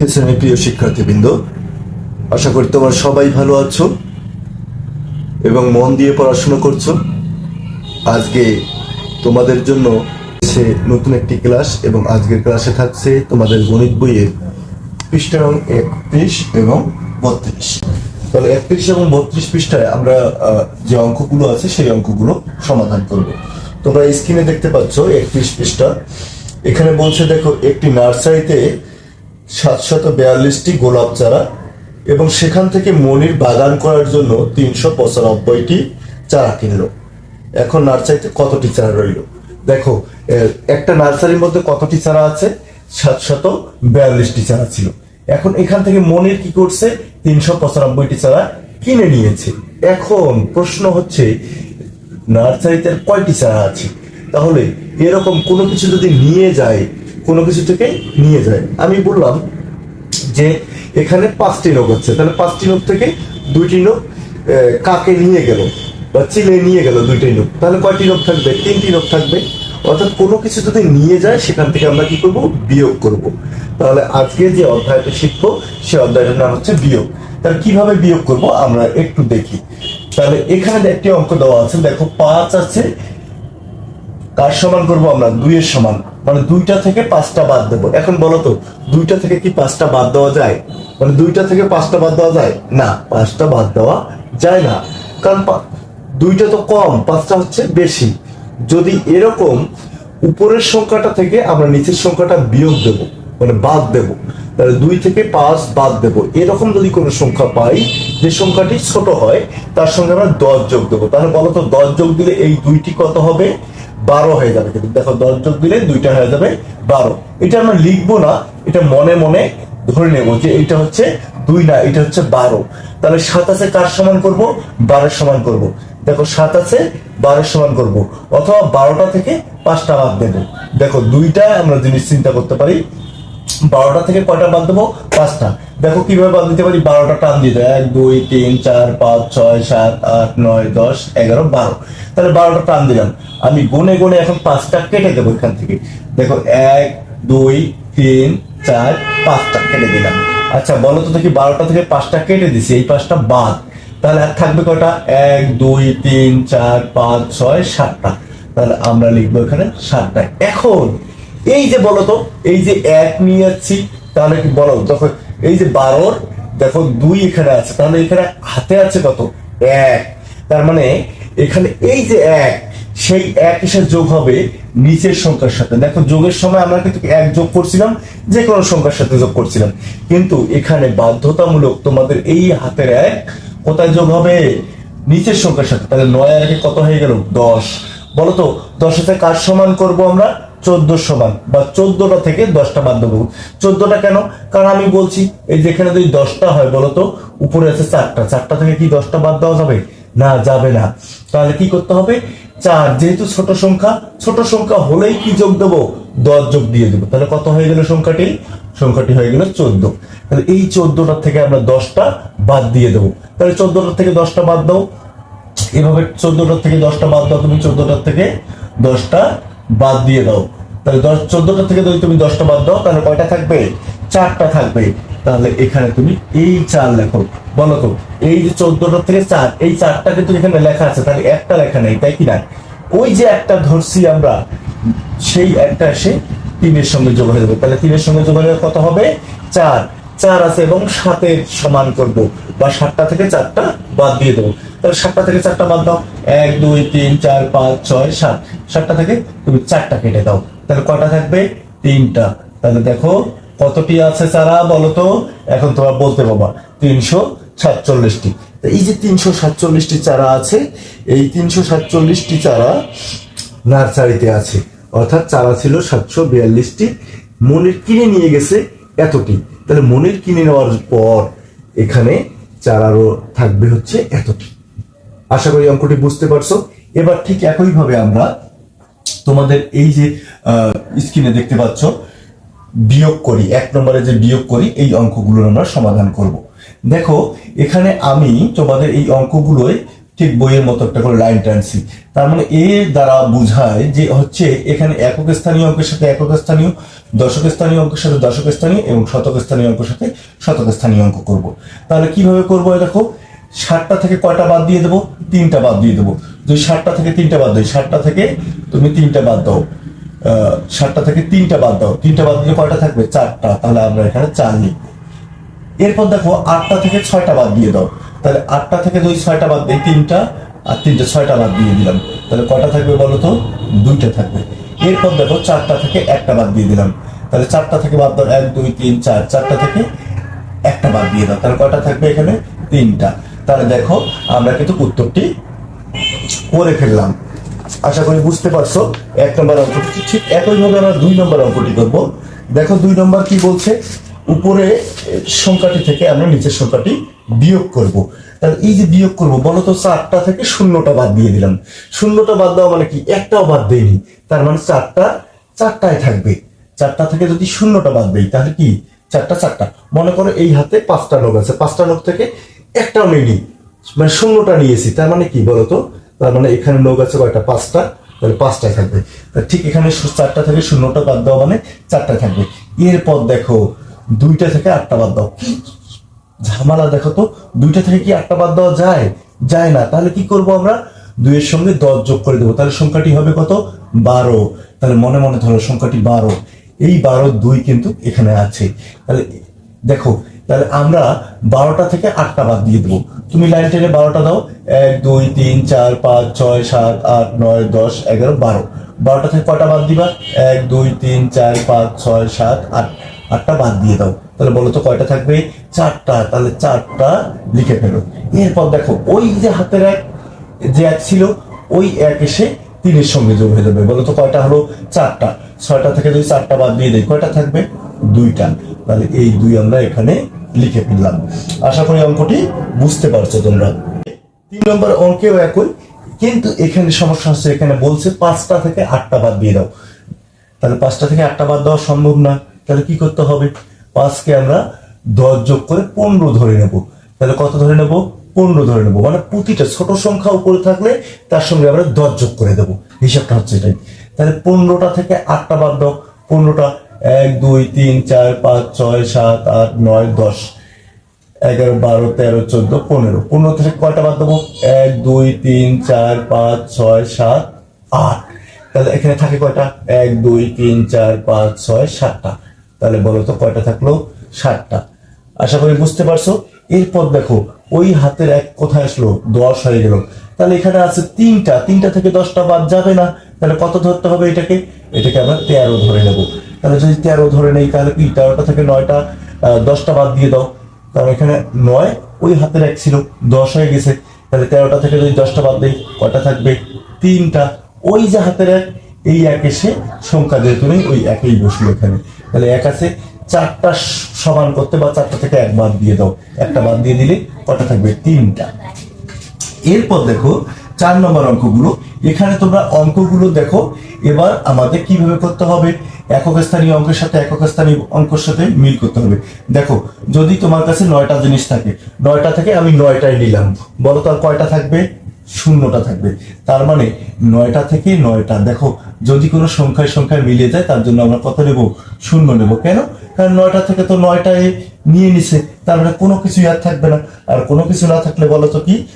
শ্রেণির প্রিয় শিক্ষার্থীবৃন্দ, আশা করি তোমরা সবাই ভালো আছো এবং মন দিয়ে পড়াশোনা করছ। আজকে তোমাদের জন্য সে নতুন একটি ক্লাস এবং আজকের ক্লাসে থাকছে তোমাদের গণিত বইয়ের পৃষ্ঠা নং একত্রিশ এবং বত্রিশ। তাহলে একত্রিশ এবং বত্রিশ পৃষ্ঠায় আমরা যে অঙ্কগুলো আছে সেই অঙ্কগুলো সমাধান করব। তোমরা স্ক্রিনে দেখতে পাচ্ছ একত্রিশ পৃষ্ঠা। এখানে বলছে, দেখো, একটি নার্সারিতে সাতশত বিয়াল্লিশটি গোলাপ চারা এবং সেখান থেকে মনির বাগান করার জন্য তিনশো পঁচানব্বইটি চারা কিনলো। এখন নার্সারিতে কতটি চারা রইল? দেখো একটা নার্সারির মধ্যে কতটি চারা আছে? সাতশত বিয়াল্লিশটি চারা ছিল। এখন এখান থেকে মনির কি করছে? তিনশো পঁচানব্বইটি চারা কিনে নিয়েছে। এখন প্রশ্ন হচ্ছে, নার্সারিতে কয়টি চারা আছে? তাহলে এরকম কোনো কিছু যদি নিয়ে যায় কোনো কিছু থেকে নিয়ে যায়। আমি বললাম যে এখানে পাঁচটি নখ হচ্ছে তাহলে পাঁচটি নখ থেকে দুইটি আহ, কাকে নিয়ে গেল? বা চিলে নিয়ে গেল দুইটি নখ তাহলে কয়টি নখ থাকবে? তিনটি নখ থাকবে। অর্থাৎ কোনো কিছু যদি নিয়ে যায় সেখান থেকে আমরা কি করব? বিয়োগ করব। তাহলে আজকে যে অধ্যায়টা শিখব সে অধ্যায়টার নাম হচ্ছে বিয়োগ। তাহলে কীভাবে বিয়োগ করব? আমরা একটু দেখি। তাহলে এখানে একটি অঙ্ক দেওয়া আছে। দেখো পাঁচ আছে। কার সমান করব আমরা? দুইয়ের সমান। মানে দুইটা থেকে পাঁচটা বাদ দেবো। এখন বলো তো, দুইটা থেকে কি পাঁচটা বাদ দেওয়া যায়? মানে দুইটা থেকে পাঁচটা বাদ দেওয়া যায়? না, পাঁচটা বাদ দেওয়া যায় না। কারণ দুইটা তো কম, পাঁচটা হচ্ছে বেশি। যদি এরকম উপরের সংখ্যাটা থেকে আমরা নিচের সংখ্যাটা বিয়োগ দেব মানে বাদ দেব, তাহলে দুই থেকে পাঁচ বাদ দেব। এরকম যদি কোনো সংখ্যা পাই, যে সংখ্যাটি ছোট হয়, তার সঙ্গে আমরা দশ যোগ দেবো। তাহলে বলো তো, দশ যোগ দিলে এই দুইটি কত হবে? বারো হয়ে যাবে। কিন্তু দেখো দশ যোগ দিলে দুইটা হয়ে যাবে বারো। এটা আমরা লিখব না, এটা মনে মনে ধরে নেব যে এটা হচ্ছে দুই না, এটা হচ্ছে বারো। তাহলে সাত আছে কার সমান করব? বারোর সমান করব। দেখো সাত আছে, বারোর সমান করব। অথবা বারোটা থেকে পাঁচটা বাদ দেবো। দেখো দুইটা আমরা জিনিস চিন্তা করতে পারি। বারোটা থেকে কয়টা বাদ দেবো? পাঁচটা। দেখো কীভাবে বাদ দিতে পারি? বারোটা টান দেয় এক, দুই, তিন, চার, পাঁচ, ছয়, সাত, আট, নয়, দশ, এগারো, বারো। তাহলে বারোটা টান দিলাম। আমি গুনে গুনে এখন পাঁচটা কেটে দেবো এখান থেকে। দেখো, এক, দুই, তিন, চার, পাঁচটা কেটে দিলাম। আচ্ছা বলো তো দেখি বারোটা থেকে পাঁচটা কেটে দিছি, এই পাঁচটা বাদ। তাহলে আর থাকবে কয়টা? এক, দুই, তিন, চার, পাঁচ, ছয়, সাতটা। তাহলে আমরা লিখব এখানে সাতটা। এখন, এই যে বলতো এই যে এক নিয়ে যাচ্ছি তাহলে কি বলো, দেখো এই যে বারোর দেখো দুই এখানে আছে, তাহলে এখানে হাতে আছে কত? এক। তার মানে এখানে এই যে এক, সেই এক এসে যোগ হবে নিচের সংখ্যার সাথে। দেখো যোগের সময় আমরা কিন্তু এক যোগ করছিলাম যে কোনো সংখ্যার সাথে যোগ করছিলাম। কিন্তু এখানে বাধ্যতামূলক তোমাদের এই হাতের এক কোথায় যোগ হবে? নিচের সংখ্যার সাথে। তাহলে নয় আর কত হয়ে গেল? দশ। বলতো দশে কার সমান করব আমরা? চোদ্দ সমান বা চোদ্দটা থেকে দশটা বাদ দেবো চোদ্দটা কেন? কারণ আমি বলছি, এই যেখানে যদি দশটা হয় বলতো উপরে আছে চারটা। চারটা থেকে কি দশটা বাদ দেওয়া যাবে? না যাবে না। তাহলে কি করতে হবে? চার, যেহেতু ছোট সংখ্যা ছোট সংখ্যা হলেই কি যোগ দেবো? দশ যোগ দিয়ে দেবো। তাহলে কত হয়ে গেল সংখ্যাটি? সংখ্যাটি হয়ে গেল চোদ্দ। তাহলে এই চোদ্দটা থেকে আমরা দশটা বাদ দিয়ে দেবো। তাহলে চোদ্দটা থেকে দশটা বাদ দাও। এভাবে চোদ্দটার থেকে দশটা বাদ দাও। তুমি চোদ্দটার থেকে দশটা বাদ দিয়ে দাও। তাহলে দশ, চোদ্দটা থেকে যদি তুমি দশটা বাদ দাও, তাহলে কয়টা থাকবে? চারটা থাকবে। তাহলে এখানে তুমি এই চার লেখো। বলো তো, এই যে চোদ্দটা থেকে চার, এই চারটা কিন্তু এখানে লেখা আছে, তাহলে একটা লেখা নেই, তাই কি না? ওই যে একটা ধরছি আমরা, সেই একটা এসে তিনের সঙ্গে যোগ হয়ে যাবে। তাহলে তিনের সঙ্গে যোগ হলে কত হবে? চার। চার আছে এবং সাতের সমান করব। বা সাতটা থেকে চারটা বাদ দিয়ে দেবো। তাহলে সাতটা থেকে চারটা বাদ দাও। এক, দুই, তিন, চার, পাঁচ, ছয়, সাত। সাতটা থেকে তুমি চারটা কেটে দাও। তাহলে কয়টা থাকবে? তিনটা। তাহলে দেখো, কতটি আছে চারা বলো তো? এখন তোমরা বলতে বাবা তিনশো সাতচল্লিশটি। এই যে তিনশো সাতচল্লিশটি চারা আছে, এই তিনশো সাতচল্লিশটি চারা নার্সারিতে আছে। অর্থাৎ চারা ছিল সাতশো বিয়াল্লিশটি। মনির কিনে নিয়ে গেছে এতটি। তাহলে মনির কিনে নেওয়ার পর এখানে চারারও থাকবে হচ্ছে এতটি আশা করি অঙ্কটি বুঝতে পারছ। এবার ঠিক একইভাবে আমরা তোমাদের এই যে স্ক্রিনে দেখতে পাচ্ছ, বিয়োগ করি, এক নম্বরে যে বিয়োগ করি, এই অঙ্কগুলোর আমরা সমাধান করব। দেখো, এখানে আমি তোমাদের এই অঙ্কগুলোয় ঠিক বইয়ের মতো একটা করে লাইন টানছি তার মানে এর দ্বারা বোঝায় যে হচ্ছে এখানে একক স্থানীয় অঙ্কের সাথে একক স্থানীয়, দশক স্থানীয় অঙ্কের সাথে দশক স্থানীয় এবং শতক স্থানীয় অঙ্কের সাথে শতক স্থানীয় অঙ্ক করব। তাহলে কীভাবে করব দেখো? ষাটটা থেকে কয়টা বাদ দিয়ে দেবো? তিনটা বাদ দিয়ে দেবো। যদি ষাটটা থেকে তিনটা বাদ দিই ষাটটা থেকে তুমি তিনটা বাদ দাও। ষাটটা থেকে তিনটা বাদ দাও। তিনটা বাদ দিলে কয়টা থাকবে? চারটা। তাহলে আমরা এখানে চার লিখব। এরপর দেখো আটটা থেকে ছয়টা বাদ দিয়ে দাও। তাহলে আটটা থেকে যদি ছয়টা বাদ দিই, তিনটা আর তিনটে, ছয়টা বাদ দিয়ে দিলাম। তাহলে কয়টা থাকবে বলো তো? দুইটা থাকবে। এরপর দেখো চারটা থেকে একটা বাদ দিয়ে দিলাম। তাহলে চারটা থেকে বাদ দাও, এক, দুই, তিন, চার। চারটা থেকে একটা বাদ দিয়ে দাও। তাহলে কয়টা থাকবে এখানে? তিনটা। তাহলে দেখো আমরা কিন্তু উত্তরটি করে ফেললাম। আশা করি বুঝতে পারছ, এক নম্বর অঙ্কটি ঠিক একইভাবে আমরা দুই নম্বর অঙ্কটি করব। দেখো দুই নম্বর কি বলছে? উপরে সংখ্যাটি থেকে আমরা নিচের সংখ্যাটি বিয়োগ করব। তাহলে এই যে বিয়োগ করব, বলো তো চারটা থেকে শূন্যটা বাদ দিয়ে দিলাম। শূন্যটা বাদ দেওয়া মানে কি? একটাও বাদ দেয়নি তার মানে চারটা, চারটায় থাকবে। চারটা থেকে যদি শূন্যটা বাদ দেই, তাহলে কি? চারটা চারটা। মনে করো এই হাতে পাঁচটা লোক আছে। পাঁচটা লোক থেকে একটাও নেইনি। মানে শূন্যটা নিয়েছি। তার মানে কি বলতো তার মানে এখানে লোক আছে কয়টা? পাঁচটা। তাহলে পাঁচটায় থাকবে। ঠিক এখানে চারটা থেকে শূন্যটা বাদ দেওয়া মানে চারটা থাকবে। এরপর দেখো দুইটা থেকে আটটা বাদ দাও। ঝামেলা দেখো তো, দুইটা থেকে কি আটটা বাদ দেওয়া যায়? যায় না। তাহলে কি করব আমরা? দুইয়ের সঙ্গে দশ যোগ করে দেবো। তাহলে সংখ্যাটি হবে কত? বারো। তাহলে মনে মনে ধরো সংখ্যাটি বারো। এই বারো দুই কিন্তু এখানে আছে। তাহলে দেখো, তাহলে আমরা বারোটা থেকে আটটা বাদ দিয়ে দেবো। তুমি লাইন টেনে বারোটা দাও। এক, দুই, তিন, চার, পাঁচ, ছয়, সাত, আট, নয়, দশ, এগারো, বারো। বারোটা থেকে কটা বাদ দিবা? এক, দুই, তিন, চার, পাঁচ, ছয়, সাত, আট। আটটা বাদ দিয়ে দাও। তাহলে বলো তো কয়টা থাকবে? চারটা, তাহলে চারটা লিখে ফেলো। এরপর দেখো, ওই যে হাতের এক যে এক ছিল, ওই এক এসে তিনের সঙ্গে যোগ হয়ে যাবে। বলো তো কয়টা হলো? চারটা। ছয়টা থেকে যদি চারটা বাদ দিয়ে দেয় কয়টা থাকবে? দুইটা। তাহলে এই দুই আমরা এখানে লিখে ফেললাম। আশা করি অঙ্কটি বুঝতে পারছ তোমরা। তিন নম্বর অঙ্কেও একই, কিন্তু এখানে সমস্যা হচ্ছে, এখানে বলছে পাঁচটা থেকে আটটা বাদ দিয়ে দাও। তাহলে পাঁচটা থেকে আটটা বাদ দেওয়া সম্ভব না। তাহলে কি করতে হবে? পাঁচকে আমরা দশ যোগ করে পনেরো ধরে নেব। তাহলে কত ধরে নেব? পনেরো ধরে নেব। মানে প্রতিটা ছোট সংখ্যা উপরে থাকলে তার সঙ্গে আমরা দশ যোগ করে দেবো। হিসাবটা হচ্ছে এটাই। তাহলে পনেরোটা থেকে আটটা বাদ দাও। পনেরোটা, এক, দুই, তিন, চার, পাঁচ, ছয়, সাত, আট, নয়, দশ। এগারো, বারো, তেরো, চোদ্দ, পনেরো। পনেরো থেকে কয়টা বাদ দেবো? এক, দুই, তিন, চার, পাঁচ, ছয়, সাত, আট। তাহলে এখানে থাকে কয়টা? এক, দুই, তিন, চার, পাঁচ, ছয়, সাতটা। তাহলে বলো তো কয়টা থাকল? সাতটা। আশা করি বুঝতে পারছ? এরপর দেখো, ওই হাতের এক কোথায় আসলো? দশ হয়ে গেল তাহলে এখানে আছে তিনটা। তিনটা থেকে দশটা বাদ যাবে না। তাহলে কত ধরতে হবে এটাকে? এটাকে আমরা তেরো ধরে নেব। তাহলে যদি তেরো ধরে নেই, তাহলে কি, তেরোটা থেকে নয়টা দশটা বাদ দিয়ে দাও। কারণ এখানে নয়, ওই হাতের এক ছিল। দশ হয়ে গেছে। তাহলে তেরোটা থেকে যদি দশটা বাদ দিই, কটা থাকবে? তিনটা। ওই যে হাতের এক, এই এক এসে সংখ্যা যেহেতু নেই ওই একই বসল এখানে। তাহলে এক আছে, চারটা সমান করতে বা চারটা থেকে এক বাদ দিয়ে দাও। একটা বাদ দিয়ে দিলে কটা থাকবে? তিনটা। এরপর দেখো, চার নম্বর অঙ্কগুলো। এখানে তোমরা অঙ্কগুলো দেখো, এবার আমাদের কীভাবে করতে হবে? একক স্থানীয় অঙ্কের সাথে একক স্থানীয় অঙ্কের সাথে মিল করতে হবে। দেখো, যদি তোমার কাছে নয়টা জিনিস থাকে, নয়টা থেকে আমি নয়টাই নিলাম। বলো তো আর কয়টা থাকবে? শূন্যটা থাকবে। তার মানে নয়টা থেকে নয়টা। দেখো, যদি কোনো সংখ্যায় সংখ্যায় মিলিয়ে যায়, তার জন্য আমরা কত নেব? শূন্য নেব। কেন? কারণ নয়টা থেকে তো নয়টায় নিয়ে নিছে। তার মানে কোনো কিছুই আর থাকবে না। আর কোনো কিছু না থাকলে বলো তো কি?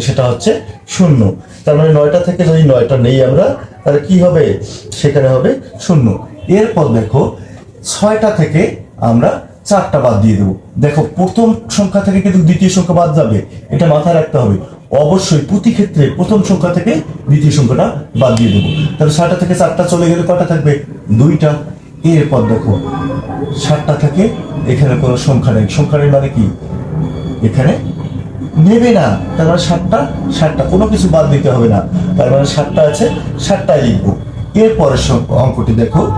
সেটা হচ্ছে শূন্য। তার মানে নয়টা থেকে যদি নয়টা নেই আমরা, তাহলে কি হবে? সেখানে হবে শূন্য। এরপর দেখো, ছয়টা থেকে আমরা চারটা বাদ দিয়ে দেবো। দেখো, প্রথম সংখ্যা থেকে কিন্তু দ্বিতীয় সংখ্যা বাদ যাবে। এটা মাথায় রাখতে হবে। অবশ্যই প্রতি ক্ষেত্রে প্রথম সংখ্যা থেকে দ্বিতীয় সংখ্যাটা বাদ দিয়ে দেবো। তাহলে ছয়টা থেকে চারটা চলে গেলে কটা থাকবে? দুইটা। এরপর দেখো, সাতটা থেকে এখানে কোনো সংখ্যা নেই। সংখ্যা নেই মানে কি? এখানে নেবে না। তার মানে সাতটা সাতটা। কোনো কিছু বাদ দিতে হবে না। তার মানে সাতটা আছে, সাতটাই লিখব। এরপরের অঙ্কটি দেখো।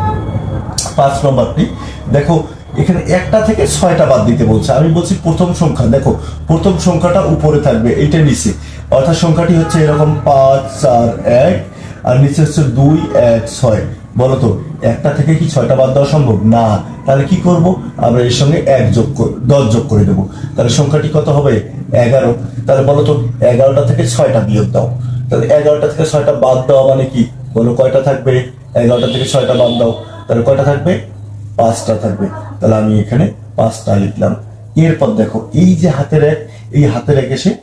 পাঁচ নম্বরটি। দেখো এখানে একটা থেকে ছয়টা বাদ দিতে বলছে। আমি বলছি প্রথম সংখ্যা। দেখো, প্রথম সংখ্যাটা উপরে থাকবে, এটা নিচে। অর্থাৎ সংখ্যাটি হচ্ছে এরকম পাঁচ, চার, এক, আর নিচে হচ্ছে দুই, এক, ছয়। বলো তো, একটা থেকে কি ছয়টা বাদ দেওয়া সম্ভব? না। তাহলে কি করব? আমরা এর সঙ্গে এক যোগ দশ যোগ করে দেবো। তাহলে সংখ্যাটি কত হবে? এগারো। তাহলে বলো তো, এগারোটা থেকে ছয়টা বিয়োগ দাও। তাহলে এগারোটা থেকে ছয়টা বাদ দেওয়া মানে কি? বলো কয়টা থাকবে? এগারোটা থেকে ছয়টা বাদ দাও। তাহলে কয়টা থাকবে? পাঁচটা থাকবে। তাহলে আমি এখানে পাঁচটা লিখলাম। এরপর দেখো, এই যে হাতের এক, এই হাতের এক এসে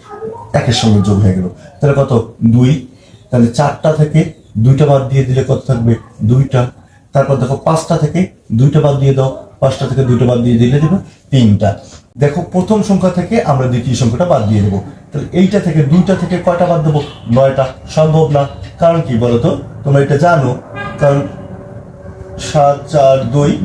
একের সঙ্গে যোগ হয়ে গেল। তাহলে কত? দুই। তাহলে চারটা থেকে দুইটা বাদ দিয়ে দিলে কত থাকবে? দুইটা। তারপর দেখো, পাঁচটা থেকে দুইটা বাদ দিয়ে দাও। পাঁচটা থেকে দুইটা বাদ দিয়ে দিলে দেবে তিনটা। দেখো, প্রথম সংখ্যা থেকে আমরা দ্বিতীয় সংখ্যাটা বাদ দিয়ে দেবো। তাহলে এইটা থেকে দুইটা থেকে কয়টা বাদ দেবো? নয়টা। সম্ভব না। কারণ কি বলতো? তোমরা এটা জানো। কারণ সাত, চার, দুই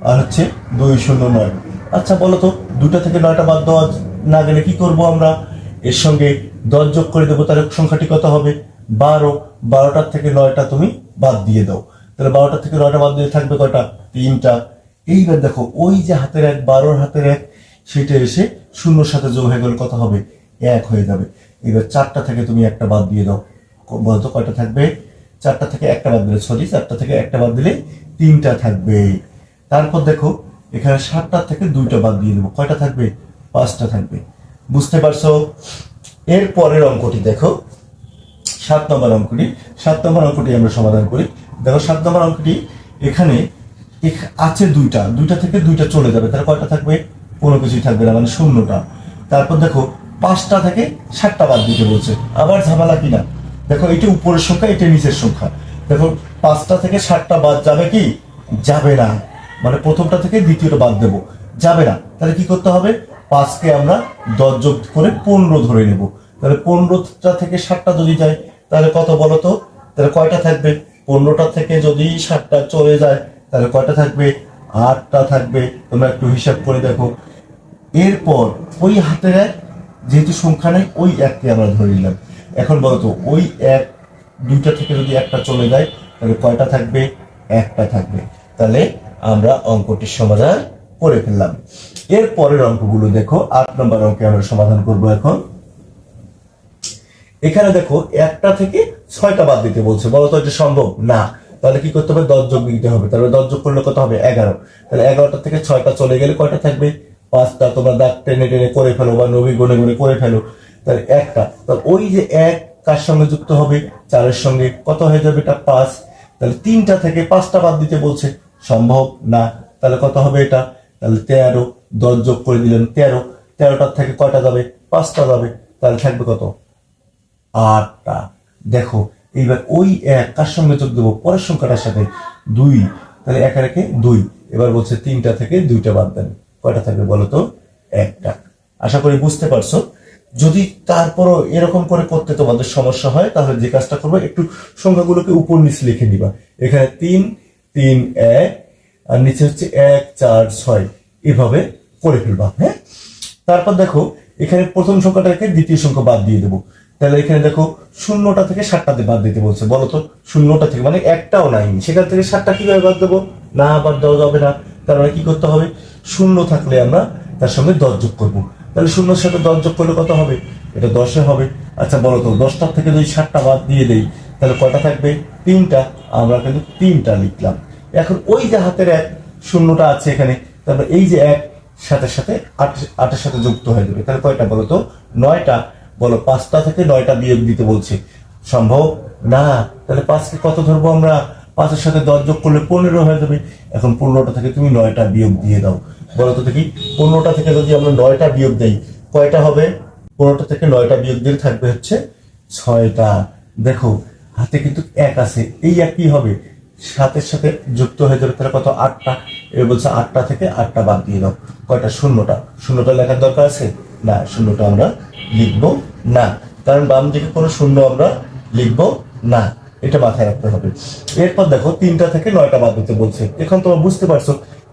আর হচ্ছে দুই শূন্য নয়। আচ্ছা বলো তো দুটা থেকে নয়টা বাদ দেওয়া না গেলে কি করব আমরা? এর সঙ্গে দশ যোগ করে দেবো, তাহলে সংখ্যাটি কত হবে? বারো। বারোটার থেকে নয়টা তুমি বাদ দিয়ে দাও। তাহলে বারোটা থেকে নয়টা বাদ দিয়ে থাকবে কয়টা? তিনটা। এইবার দেখো, ওই যে হাতের এক, বারোর হাতের এক, সেটা এসে শূন্যর সাথে যোগ হয়ে গেলে কত হবে? এক হয়ে যাবে। এবার চারটা থেকে তুমি একটা বাদ দিয়ে দাও। বলতো কয়টা থাকবে? চারটা থেকে একটা বাদ দিলে, সরি, চারটা থেকে একটা বাদ দিলে তিনটা থাকবে। তারপর দেখো, এখানে সাতটা থেকে দুইটা বাদ দিয়ে দেবো। কয়টা থাকবে? পাঁচটা থাকবে। বুঝতে পারছ? এর পরের অঙ্কটি দেখো। সাত নম্বর অঙ্কটি। সাত নম্বর অঙ্কটি আমরা সমাধান করি। দেখো, সাত নম্বর অঙ্কটি, এখানে এখ- আছে দুইটা। দুইটা থেকে দুইটা চলে যাবে। তাহলে কয়টা থাকবে? কোনো কিছুই থাকবে না মানে শূন্যটা। তারপর দেখো, পাঁচটা থেকে সাতটা বাদ দিতে বলছে। আবার ঝামেলা কিনা দেখো, এটা উপরের সংখ্যা, এটা নিচের সংখ্যা। দেখো, পাঁচটা থেকে সাতটা বাদ যাবে কি? যাবে না। মানে প্রথমটা থেকে দ্বিতীয়টা বাদ দেবো। যাবে না। তাহলে কি করতে হবে? পাঁচকে আমরা দশ যোগ করে পনেরো ধরে নেব। তাহলে পনেরোটা থেকে ষাটটা যদি যায়, তাহলে কত বলো তো? তাহলে কয়টা থাকবে? পনেরোটা থেকে যদি ষাটটা চলে যায়, তাহলে কয়টা থাকবে? আটটা থাকবে। তোমরা একটু হিসাব করে দেখো। এরপর ওই হাতের এক, যেহেতু সংখ্যা নেই, ওই এককে আমরা ধরে নিলাম। এখন বলতো ওই এক, দুইটা থেকে যদি একটা চলে যায়, তাহলে কয়টা থাকবে? একটা থাকবে। তাহলে আমরা অঙ্কটির সমাধান করে ফেললাম। এর পরের অঙ্কগুলো দেখো, আট নম্বর অঙ্কে আমরা সমাধান করব এখন। এখানে দেখো, একটা থেকে ছয়টা বাদ দিতে বলছে। বলতো এটা সম্ভব? না। তাহলে কি করতে হবে? দশ যোগ দিতে হবে। তাহলে দশ যোগ করলে কত হবে? এগারো। তাহলে এগারোটা থেকে ছয়টা চলে গেলে কয়টা থাকবে? পাঁচটা। তোমরা দাগ টেনে টেনে করে ফেলো বা নবী গুনে গুনে করে ফেলো। তাহলে একটা। তাহলে ওই যে এক কার সঙ্গে যুক্ত হবে? চারের সঙ্গে কত হয়ে যাবে? এটা পাঁচ। তাহলে তিনটা থেকে পাঁচটা বাদ দিতে বলছে। সম্ভব? না। তাহলে কত হবে এটা? তাহলে তেরো, দশ যোগ করে দিলেন তেরো। তেরোটার থেকে কয়টা যাবে? পাঁচটা যাবে। তাহলে থাকবে কত? আটটা। দেখো, এইবার ওই এক, কার সঙ্গে যোগ দেবো? পরের সংখ্যাটার সাথে দুই। তাহলে একা রেখে দুই। এবার বলছে তিনটা থেকে দুইটা বাদ দেন। কয়টা থাকবে বলো তো? একটা। আশা করি বুঝতে পারছ? যদি তারপরও এরকম করে করতে তোমাদের সমস্যা হয়, তাহলে যে কাজটা করবে, একটু সংখ্যাগুলোকে উপর নিচে লিখে নিবা। এখানে তিন তিন, এক, আর নিচে হচ্ছে এক, চার, ছয়। এভাবে করে ফেলবা হ্যাঁ? তারপর দেখো, এখানে প্রথম সংখ্যাটাকে দ্বিতীয় সংখ্যা বাদ দিয়ে দেবো। তাহলে এখানে দেখো, শূন্যটা থেকে সাতটাতে বাদ দিতে বলছে। বলো তো, শূন্যটা থেকে মানে একটাও নাই সেখান থেকে সাতটা কীভাবে বাদ দেবো? না, বাদ দেওয়া যাবে না। তার মানে কি করতে হবে? শূন্য থাকলে আমরা তার সঙ্গে দশ যোগ করব। তাহলে শূন্যর সাথে দশ যোগ করলে কত হবে? এটা দশে হবে। আচ্ছা বলো তো, দশটার থেকে যদি সাতটা বাদ দিয়ে দেই, তাহলে কয়টা থাকবে? তিনটা, আমরা কিন্তু তিনটা লিখলাম। এখন ওই যে হাতের এক শূন্যটা আছে এখানে, তারপর এই যে এক সাথে সাথে আট, আটের সাথে যুক্ত হয়ে যাবে। তাহলে কয়টা বলো তো? নয়টা। বলো, পাঁচটা থেকে নয়টা বিয়োগ দিতে বলছে। সম্ভব? না। তাহলে পাঁচকে কত ধরবো আমরা? পাঁচের সাথে দশ যোগ করলে পনেরো হয়ে যাবে। এখন পনেরোটা থেকে তুমি নয়টা বিয়োগ দিয়ে দাও। বলো তো দেখি, পনেরোটা থেকে যদি আমরা নয়টা বিয়োগ দেই, কয়টা হবে? পনেরোটা থেকে নয়টা বিয়োগ দিলে থাকবে হচ্ছে ছয়টা। দেখো হাতে কিন্তু এক আছে। এই এক কি হবে? সাতের সাথে যুক্ত হয়ে যাবে তাহলে কত? আটটা। এবার বলছে আটটা থেকে আটটা বাদ দিয়ে দাও। কয়টা? শূন্যটা। শূন্যটা লেখার দরকার আছে? না, শূন্যটা আমরা লিখব না। কারণ বাম দিকে কোনো শূন্য আমরা লিখব না। এটা মাথায় রাখতে হবে। এরপর দেখো, তিনটা থেকে নয়টা বাদ দিতে বলছে। এখন তোমরা বুঝতে পারছ,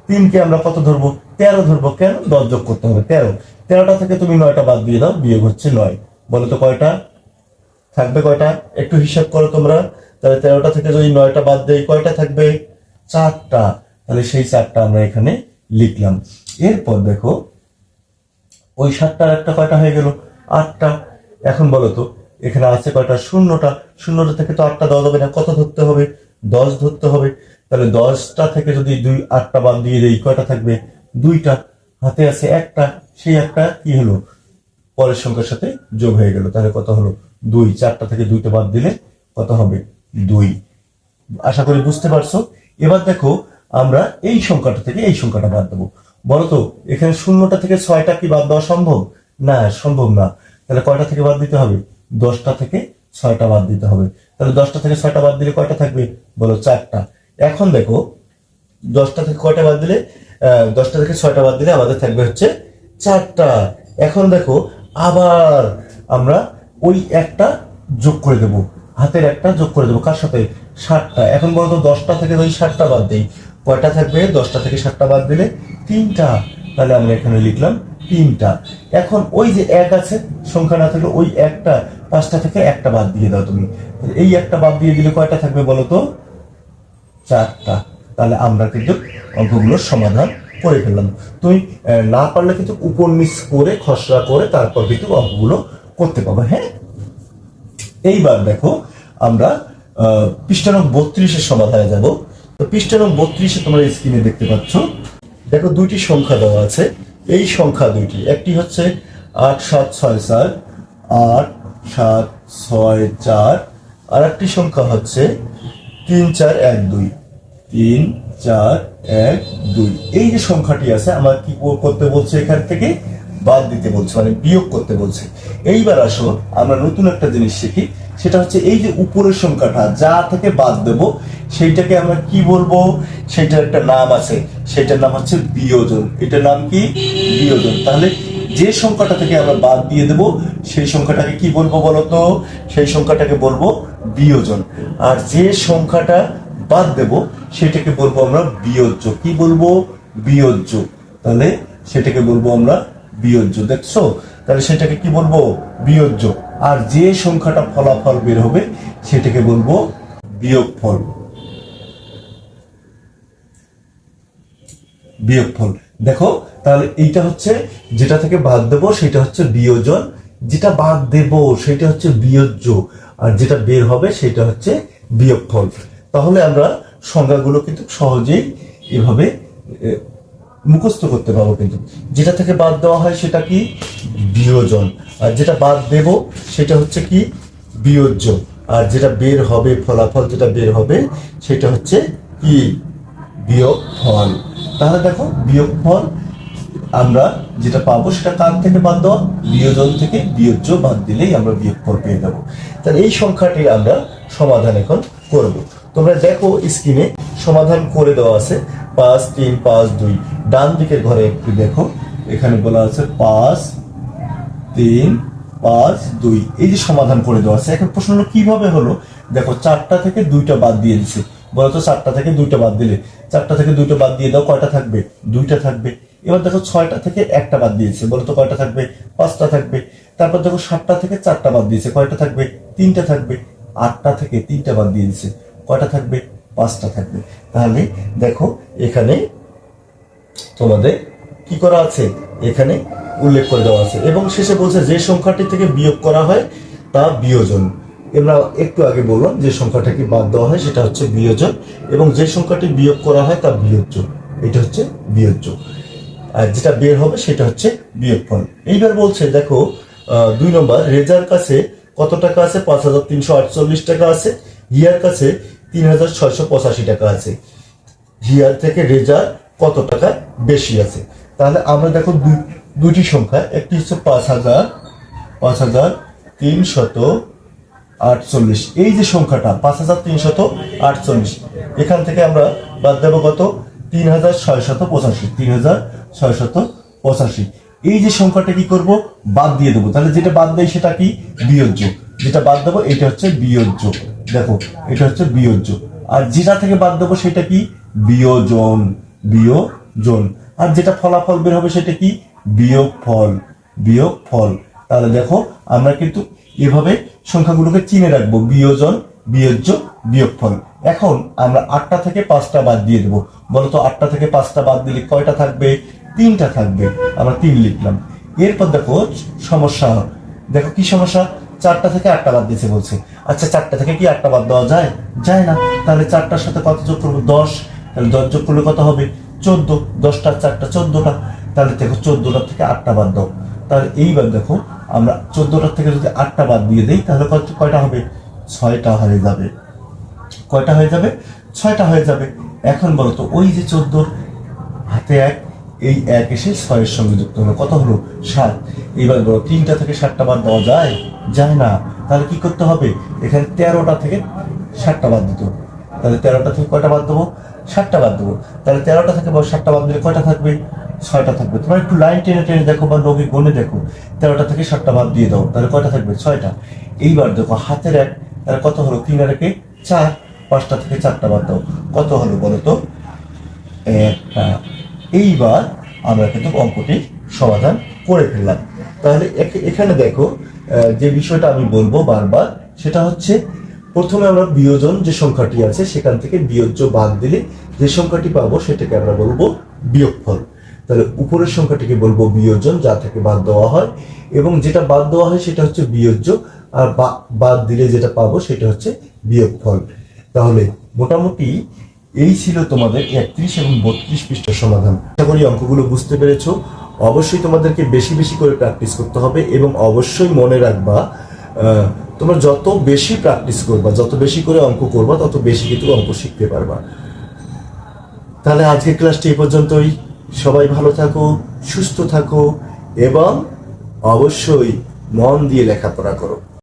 তিনকে আমরা কত ধরবো? তেরো ধরবো। কেন? দশ যোগ করতে হবে। তেরো। তেরোটা থেকে তুমি নয়টা বাদ দিয়ে দাও, বিয়োগ হচ্ছে নয়। বলো তো কয়টা? থাকবে কয়টা? একটু হিসাব করো তোমরা। তাহলে তেরোটা থেকে যদি নয়টা বাদ দেয় কয়টা থাকবে? চারটা। তাহলে সেই চারটা আমরা এখানে লিখলাম। এরপর দেখো, ওই সাতটার একটা কয়টা হয়ে গেল? আটটা। এখন বলো তো, এখানে আছে কয়টা? শূন্যটা। শূন্যটা থেকে তো আটটা দেওয়া যাবে না। কত ধরতে হবে? দশ ধরতে হবে। তাহলে দশটা থেকে যদি দুই, আটটা বাদ দিয়ে দেই, কয়টা থাকবে? দুইটা। হাতে আছে একটা। সেই একটা কি হলো? পরের সংখ্যার সাথে যোগ হয়ে গেল। তাহলে কত হলো? দুই, চারটা থেকে দুইটা বাদ দিলে কত হবে? দুই। আশা করি বুঝতে পারছ? এবার দেখো, আমরা এই সংখ্যাটা থেকে এই সংখ্যাটা বাদ দেবো। বলতো, এখানে শূন্যটা থেকে ছয়টা কি বাদ দেওয়া সম্ভব? না সম্ভব না। তাহলে কয়টা থেকে বাদ দিতে হবে? দশটা থেকে ছয়টা বাদ দিতে হবে। তাহলে দশটা থেকে ছয়টা বাদ দিলে কয়টা থাকবে? বলো, চারটা। এখন দেখো, দশটা থেকে কয়টা বাদ দিলে? দশটা থেকে ছয়টা বাদ দিলে আমাদের থাকবে হচ্ছে চারটা। এখন দেখো, আবার আমরা ওই একটা যোগ করে দেব। হাতের একটা যোগ করে দেবো। কার সাথে? ষাটটা এখন বলতো দশটা থেকে ওই ষাটটা বাদ দেই। কয়টা থাকবে? দশটা থেকে ষাটটা বাদ দিলে তিনটা। তাহলে আমরা এখানে লিখলাম তিনটা। এখন ওই যে এক আছে, সংখ্যা না থাকলে ওই একটা, পাঁচটা থেকে একটা বাদ দিয়ে দাও তুমি। এই একটা বাদ দিয়ে দিলে কয়টা থাকবে বলো তো চারটা। তাহলে আমরা কিন্তু অঙ্কগুলোর সমাধান করে ফেললাম। তুমি না পারলে কিন্তু উপর নিচ করে, খসড়া করে তারপর কিন্তু অঙ্কগুলো করতে পারবে হ্যাঁ? এইবার দেখো আমরা আহ, পৃষ্ঠা নং বত্রিশের সমাধানে যাব। তো পৃষ্ঠা নং বত্রিশে তোমরা স্ক্রিনে দেখতে পাচ্ছ। দেখো দুইটি সংখ্যা দেওয়া আছে। এই সংখ্যা দুইটি একটি হচ্ছে আট সাত ছয় চার আট সাত ছয় চার আর একটি সংখ্যা হচ্ছে তিন চার এক দুই। তিন চার এক দুই। এই যে সংখ্যাটি আছে আমার কি করতে বলছে এখান থেকে? বাদ দিতে বলছে মানে বিয়োগ করতে বলছে। এইবার আসো, আমরা নতুন একটা জিনিস শিখি, সেটা হচ্ছে এই যে উপরের সংখ্যাটা, যা থেকে বাদ দেব, সেইটাকে আমরা কি বলব? সেটার একটা নাম আছে, সেটার নাম হচ্ছে বিয়োজন। এটার নাম কি? বিয়োজন। তাহলে যে সংখ্যাটা থেকে আমরা বাদ দিয়ে দেব, সেই সংখ্যাটাকে কি বলব বলতো সেই সংখ্যাটাকে বলব বিয়োজন। আর যে সংখ্যাটা বাদ দেব, সেটাকে বলব আমরা বিয়োজ্য। কি বলব? বিয়োজ্য। তাহলে সেটাকে বলব আমরা বিয়োজ্য, দেখছ? তাহলে সেটাকে কি বলব? বিয়োজ্য। আর যে সংখ্যাটা ফলাফল বের হবে, সেটাকে বলব বিয়োগফল। বিয়োগফল। দেখো, তাহলে এইটা হচ্ছে যেটা থেকে বাদ দেব, সেটা হচ্ছে বিয়োজন। যেটা বাদ দেব, সেটা হচ্ছে বিয়োজ্য। আর যেটা বের হবে, সেটা হচ্ছে বিয়োগফল। তাহলে আমরা সংজ্ঞাগুলো কিন্তু সহজেই এভাবে মুখস্থ করতে পারব কিন্তু। যেটা থেকে বাদ দেওয়া হয় সেটা কি? বিয়োজন। আর যেটা বাদ দেব সেটা হচ্ছে কি? বিয়োজ্য। আর যেটা বের হবে ফলাফল যেটা বের হবে সেটা হচ্ছে কি? বিয়োগ ফল তাহলে দেখো বিয়োগ ফল আমরা যেটা পাবো সেটা কার থেকে বাদ দেওয়া? বিয়োজন থেকে বিয়োজ্য বাদ দিলেই আমরা বিয়োগ ফল পেয়ে যাব। তাহলে এই সংখ্যাটি আমরা সমাধান এখন করব। তোমরা দেখো স্ক্রিনে সমাধান করে দেওয়া আছে। পাঁচ, তিন, পাঁচ, দুই। ডান দিকের ঘরে একটু দেখো। এখানে বলা আছে পাঁচ, তিন, পাঁচ, দুই। এই যে সমাধান করে দেওয়া আছে। এখন প্রশ্ন কীভাবে হলো? দেখো, চারটা থেকে দুইটা বাদ দিয়ে দিছে। বলতো চারটা থেকে দুইটা বাদ দিলে? চারটা থেকে দুইটা বাদ দিয়ে দাও, কয়টা থাকবে? দুইটা থাকবে। এবার দেখো, ছয়টা থেকে একটা বাদ দিয়েছে। বলতো কয়টা থাকবে? পাঁচটা থাকবে। তারপর দেখো, সাতটা থেকে চারটা বাদ দিয়েছে। কয়টা থাকবে? তিনটা থাকবে। আটটা থেকে তিনটা বাদ দিয়ে দিছে। কয়টা থাকবে? পাঁচটা থাকবে। তাহলে দেখো, এখানে তোমাদের কি করা আছে? এখানে উল্লেখ করে দেওয়া আছে। এবং শেষে বলছে, যে সংখ্যাটি থেকে বিয়োগ করা হয়, তা বিয়োজন। আমরা একটু আগে বললাম, যে সংখ্যাটাকে বাদ দেওয়া হয়, সেটা হচ্ছে বিয়োজন। এবং যে সংখ্যাটি বিয়োগ করা হয়, তা বিয়োজ্য। এটা হচ্ছে বিয়োজ্য। আর যেটা বের হবে, সেটা হচ্ছে বিয়োগফল। এইবার বলছে, দেখো দুই নম্বর, রেজার কাছে কত টাকা আছে? পাঁচ হাজার তিনশো আটচল্লিশ টাকা আছে। হিয়ার কাছে তিন হাজার ছয়শো পঁচাশি টাকা আছে। হিয়ার থেকে রেজার কত টাকা বেশি আছে? তাহলে আমরা দেখো দুইটি সংখ্যা, একটি হচ্ছে পাঁচ হাজার পাঁচ হাজার তিনশত আটচল্লিশ। এই যে সংখ্যাটা, পাঁচ হাজার তিনশত আটচল্লিশ, এখান থেকে আমরা বাদ দেবো কত? তিন হাজার ছয়শত পঁচাশি, তিন হাজার ছয়শত পঁচাশি। এই যে সংখ্যাটা কি করব? বাদ দিয়ে দেবো। তাহলে যেটা বাদ দেয় সেটা কি? বিয়োজ্য। যেটা বাদ দেবো, এটা হচ্ছে বিয়োজ্য দেখো, এটা হচ্ছে বিয়োজ্য আর যেটা থেকে বাদ দেবো, সেটা কি? বিয়োজন বিয়োজন। আর যেটা ফলাফল বের হবে, সেটা কি? বিয়োগ ফল বিয়োগ ফল তাহলে দেখো, আমরা কিন্তু এভাবে সংখ্যাগুলোকে চিনে রাখব। বিয়োজন বিয়োজ্য বিয়োগফল। এখন আমরা আটটা থেকে পাঁচটা বাদ দিয়ে দেবো। বলতো আটটা থেকে পাঁচটা বাদ দিলে কয়টা থাকবে? তিনটা থাকবে। আমরা তিন লিখলাম। এরপর দেখো, সমস্যা। দেখো কি সমস্যা? চারটা থেকে আটটা বাদ দিতে বলছে। আচ্ছা চারটা থেকে কি আটটা বাদ দেওয়া যায়? যায় না। তাহলে চারটার সাথে কত যোগ করব? দশ। তাহলে দশ যোগ করলে কত হবে? চোদ্দ। দশটা, চারটা, চোদ্দটা। তাহলে দেখো চোদ্দটা থেকে আটটা বাদ দাও। তাহলে এইবার দেখো, আমরা চোদ্দটার থেকে যদি আটটা বাদ দিয়ে দিই, তাহলে কত, কয়টা হবে? ছয়টা হয়ে যাবে। কয়টা হয়ে যাবে? ছয়টা হয়ে যাবে। এখন বলো তো, ওই যে চোদ্দোর হাতে এক এই এক এসে ছয়ের সঙ্গে যুক্ত হলো। কত হলো? সাত। এবার বলো, তিনটা থেকে সাতটা বাদ দেওয়া যায়? যায় না। তাহলে কি করতে হবে? এখানে তেরোটা থেকে সাতটা বাদ দিতে হবে। তাহলে তেরোটা থেকে কয়টা বাদ দেবো? সাতটা বাদ দেবো। তাহলে তেরোটা থেকে সাতটা বাদ দিলে কয়টা থাকবে? ছয়টা থাকবে। তোমার একটু লাইন টেনে টেনে দেখো বা নবী গনে দেখো। তেরোটা থেকে সাতটা বাদ দিয়ে দাও। তাহলে কয়টা থাকবে? ছয়টা। এইবার দেখো, হাতের এক, তাহলে কত হলো? তিন আর একে চার। পাঁচটা থেকে চারটা বাদ দাও। কত হলো বলো তো? একটা এইবার আমরা কিন্তু অঙ্কটি সমাধান করে ফেললাম। তাহলে এখানে দেখো যে বিষয়টা আমি বলব বারবার, সেটা হচ্ছে প্রথমে আমরা বিয়োজন যে সংখ্যাটি আছে, সেখান থেকে বিয়োজ্য বাদ দিলে যে সংখ্যাটি পাবো, সেটাকে আমরা বলব বিয়োগফল। তাহলে উপরের সংখ্যাটিকে বলব বিয়োজন, যা থেকে বাদ দেওয়া হয়, এবং যেটা বাদ দেওয়া হয় সেটা হচ্ছে বিয়োজ্য, আর বাদ দিলে যেটা পাবো সেটা হচ্ছে বিয়োগফল। তাহলে মোটামুটি এই ছিল তোমাদের একত্রিশ এবং বত্রিশ পৃষ্ঠার সমাধান। আশা করি অঙ্কগুলো বুঝতে পেরেছ। অবশ্যই তোমাদেরকে বেশি বেশি করে প্র্যাকটিস করতে হবে এবং অবশ্যই মনে রাখবা তোমরা যত বেশি প্র্যাকটিস করবা, যত বেশি করে অঙ্ক করবা, তত বেশি কিন্তু অঙ্ক শিখতে পারবা। তাহলে আজকের ক্লাসটি এই পর্যন্তই। সবাই ভালো থাকো, সুস্থ থাকো এবং অবশ্যই মন দিয়ে লেখাপড়া করো।